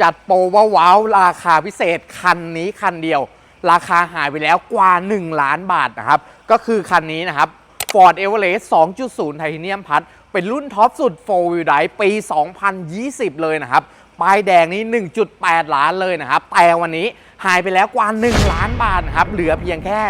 จัดโปรว้าวๆราคาพิเศษคันนี้คันเดียว ราคาหายไปแล้วกว่า 1 ล้านบาทนะครับ ก็คือคันนี้นะครับ Ford Everest 2.0 ไทเทเนียมพัดเป็นรุ่นท็อปสุด 4 Wheel Drive ปี 2020 เลยนะครับป้ายแดงนี้ 1.8 ล้านเลยนะครับ แต่วันนี้หายไปแล้วกว่า 1 ล้านบาทนะครับ เหลือเพียงแค่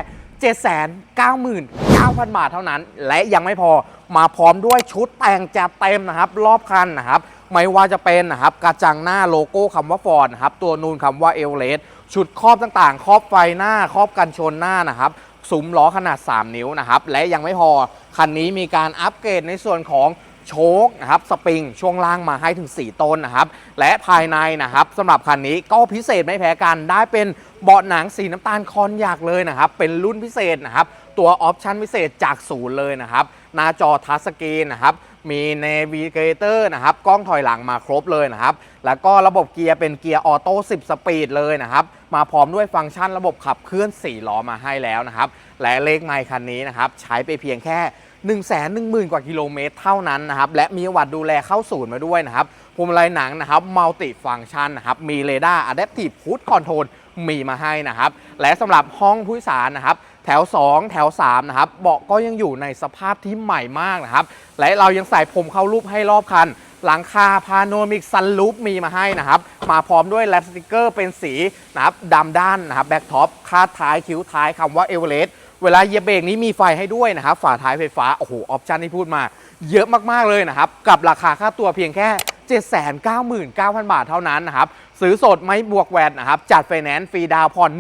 799,000 บาทเท่านั้น และยังไม่พอมาพร้อมด้วยชุดแต่งจัดเต็มนะครับ รอบคันนะครับ ไม่ว่าจะเป็นนะครับกระจังหน้าโลโก้คำว่าฟอร์ดนะครับตัวนูนคำว่าเอเวอเรสต์ชุดครอบต่างๆ ครอบไฟหน้าครอบกันชนหน้านะครับซุ้มล้อขนาด 3 นิ้วนะครับ และยังไม่พอ คันนี้มีการอัปเกรดในส่วนของโชคนะครับสปริงช่วงล่างมาให้ถึง 4 ต้นนะครับ และภายในนะครับสำหรับคันนี้ก็พิเศษไม่แพ้กันได้เป็นเบาะหนังสีน้ำตาลคอนอยากเลยนะครับ เป็นรุ่นพิเศษนะครับ ตัวออปชั่นพิเศษจากศูนย์เลยนะครับ หน้าจอทัชสกรีนนะครับ มี Navigator นะครับ กล้องถอยหลังมาครบเลยนะครับ แล้วก็ระบบเกียร์เป็นเกียร์ออโต้ 10 สปีดเลยนะครับ มาพร้อมด้วยฟังก์ชันระบบขับเคลื่อน 4 ล้อมาให้แล้วนะครับ และเลขไมค์คันนี้นะครับ ใช้ไปเพียงแค่ 1 1 0 0 0 0 กว่ากิโลเมตรเท่านั้นนะครับ และมีวัติดูแลเข้าศูนย์มาด้วยนะครับพวงมาลัยหนังนะครับมัลติฟัง c t ชันนะครับ มีเรดาร์ Adaptive Cruise Control มีมาให้นะครับ และสำหรับห้องผู้โดยสารนะครับ แถว 2 แถว 3 นะครับ เบาะก็ยังอยู่ในสภาพที่ใหม่มากนะครับ และเรายังใส่พรมเข้ารูปให้รอบคัน หลังคาพาโนมิกซันลูปมีมาให้นะครับ มาพร้อมด้วยแลปสติกเกอร์เป็นสีนะครับดำด้านนะครับแบ็กท็อปคาดท้ายคิ้วท้ายคำว่าเอเวอเรสต์เวลาเหยียบเบรกนี้มีไฟให้ด้วยนะครับ ฝาท้ายไฟฟ้า โอ้โห ออปชันที่พูดมา เยอะมาก ๆ เลยนะครับ กับราคาค่าตัวเพียงแค่ 799,000 บาทเท่านั้นนะครับ ซื้อสดไม่บวกแวดนะครับ จัดไฟแนนซ์ฟรีดาวน์ผ่อน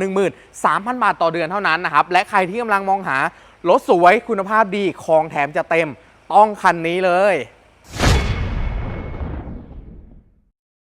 13,000 บาทต่อเดือนเท่านั้นนะครับ และใครที่กำลังมองหารถสวยคุณภาพดีของแถมจะเต็ม ต้องคันนี้เลย